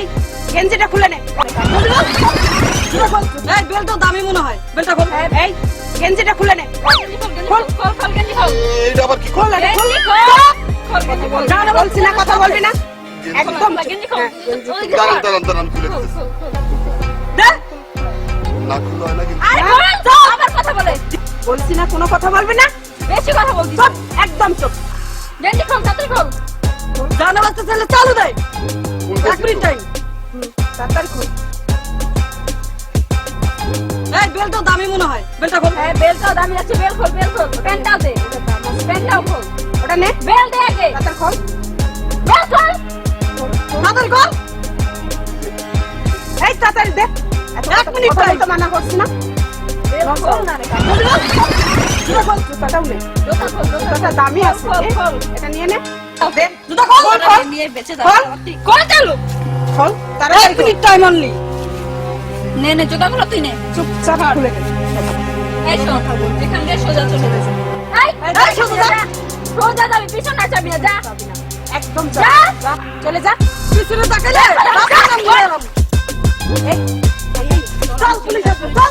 এই গেঞ্জিটা খুলে নে। এই বেলটা দামি মনে হয়। বেলটা খোল। এই গেঞ্জিটা খুলে নে। খোল। খোল খোল গেঞ্জি খোল এইটা আবার কি খোল? না, খোল খোল। খোল। খোল না না বলছি না কথা বলবি না। একদম গেঞ্জি খোল। দাঁড়ান দাঁড়ান দাঁড়ান খুলে। খোল, দিতেছি। খোল, খোল। দে। না খুলে না কিন্তু। আরে খোল আবার কথা বলে। বলছি না কোনো কথা বলবি না। বেশি কথা বলছিস চুপ একদম চুপ গেঞ্জি খোল তাড়াতাড়ি খোল। জানা বাচ্চা ছেলে চালু দেয় এক মিনিট টাইম তাড়াতাড়ি খোল এই বেলটা দামি মনে হয়। বেলটা খোল। হ্যাঁ বেলটাও দামি আছে বেল খোল বেল খোল। প্যান্টটাও দে প্যান্টটাও খোল। ওটা নে। বেল দে আগে। তাড়াতাড়ি খোল। বেল খোল। তাড়াতাড়ি কর এই তাড়াতাড়ি দে। এক মিনিট বলতে time। মানা করছি না। বেল খোল। না রে খোল। জুতাটাও নে। জোতা খোল জোতা জুতাটা দামি আছে। খোল। খোল। এটা নিয়ে নে। টাইম অনলি নে নে জুতাগুলো তুই নে। চুপচাপ খুলে এই শোন এখান দিয়ে সোজা চলে গেছে। এই সোজা সোজা। যাবি পিছন না চাবি না। যা। একদম যা। চলে যা। পিছনে তাকালে চল চলে। যাবে চল।